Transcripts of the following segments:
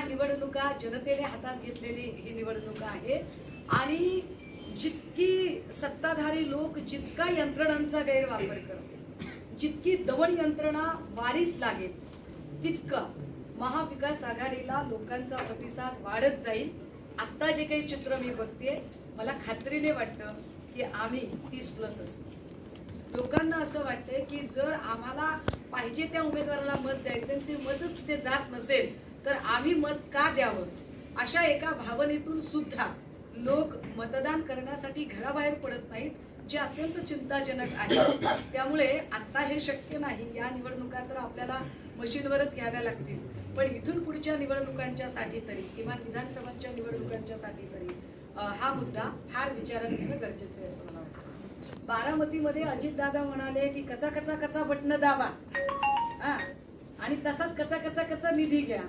निवडणुका जनतेने हातात घेतलेली ही निवडणूक आहे आणि जितकी सत्ताधारी लोक जितका यंत्रणांचा गैरवापर करते जितकी दवण यंत्रणा वाढीस लागेल तितकं महाविकास आघाडीला लोकांचा प्रतिसाद वाढत जाईल. आता जे काही चित्र मी बघते मला खात्रीने वाटतं की आम्ही तीस प्लस असतो. लोकांना असं वाटतंय की जर आम्हाला पाहिजे त्या उमेदवाराला मत द्यायचं आणि ते मतच तिथे जात नसेल तर आम्ही मत का द्यावं? अशा एका भावनेतून सुद्धा लोक मतदान करण्यासाठी घराबाहेर पडत नाहीत जे अत्यंत चिंताजनक आहे. त्यामुळे आता हे शक्य नाही. या निवडणुका तर आपल्याला मशीनवरच घ्याव्या लागतील. पण इथून पुढच्या निवडणुकांच्यासाठी तरी किंवा विधानसभांच्या निवडणुकांच्यासाठी तरी हा मुद्दा फार विचारात घेणं गरजेचं आहे असं मला वाटतं. बारामतीमध्ये अजितदादा म्हणाले की कचा कचा कचा बटणं दाबा. हा. आणि तसाच कचा कचा कचा निधी घ्या.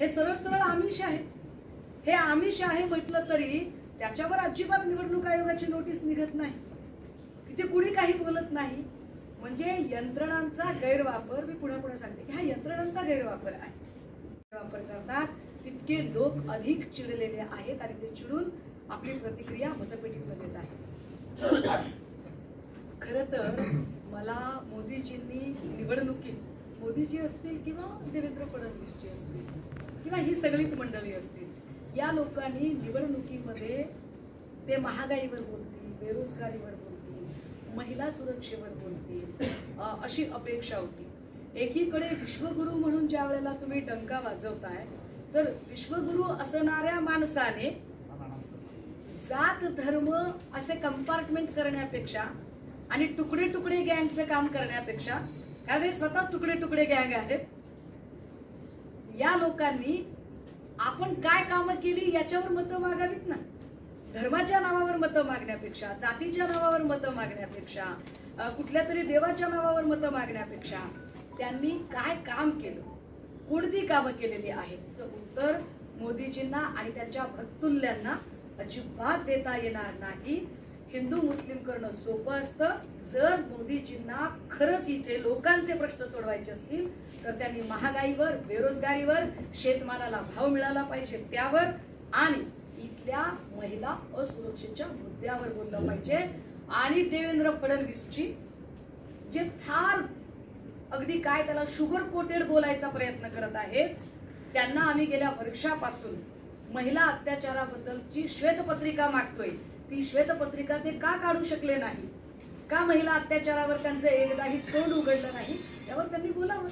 हे सरळ सरळ आमिष आहे. हे आमिष आहे म्हटलं तरी त्याच्यावर अजिबात निवडणूक आयोगाची नोटीस निघत नाही. तिथे कुणी काही बोलत नाही. म्हणजे यंत्रणांचा गैरवापर मी पुन्हा पुन्हा सांगते की हा यंत्रणांचा गैरवापर आहे. वापर करतात. तितके लोक अधिक चिडलेले आहेत आणि ते चिडून आपली प्रतिक्रिया मतपेटीत देत आहेत. खर तर मला मोदीजींनी निवडणुकीत मोदीजी असतील किंवा देवेंद्र फडणवीसजी असतील किंवा ही सगळीच मंडळी असतील. या लोकांनी निवडणुकीमध्ये ते महागाईवर बोलतील बेरोजगारीवर बोलतील महिला सुरक्षेवर बोलतील अशी अपेक्षा होती. एकीकडे विश्वगुरु म्हणून ज्या वेळेला तुम्ही डंका वाजवताय तर विश्वगुरु असणाऱ्या माणसाने जात धर्म असे कंपार्टमेंट करण्यापेक्षा आणि तुकडे तुकडे गँगचं काम करण्यापेक्षा कारण हे स्वतः तुकडे तुकडे गँग आहेत या लोकांनी आपण काय कामं केली याच्यावर मतं मागावीत ना? धर्माच्या नावावर मतं मागण्यापेक्षा जातीच्या नावावर मतं मागण्यापेक्षा कुठल्या तरी देवाच्या नावावर मतं मागण्यापेक्षा त्यांनी काय काम केलं? कोणती कामं केलेली आहेत? उत्तर मोदीजींना आणि त्यांच्या भक्तुल्यांना अजिबात देता येणार नाही. हिंदू मुस्लिम करणं सोपं असतं. जर मोदीजींना खरंच इथे लोकांचे प्रश्न सोडवायचे असतील तर त्यांनी महागाईवर बेरोजगारीवर शेतमालाला भाव मिळाला पाहिजे त्यावर आणि इथल्या महिला असुरक्षेच्या मुद्द्यावर बोललं पाहिजे. आणि देवेंद्र फडणवीसची जे फार अगदी काय त्याला शुगर कोटेड बोलायचा प्रयत्न करत आहेत त्यांना आम्ही गेल्या वर्षापासून महिला अत्याचाराबद्दलची श्वेतपत्रिका मागतोय. ती श्वेतपत्रिका ते का काढू शकले नाही? का महिला अत्याचारावर त्यांचं एकदाही तोंड उघडलं नाही? त्यावर त्यांनी बोलावं.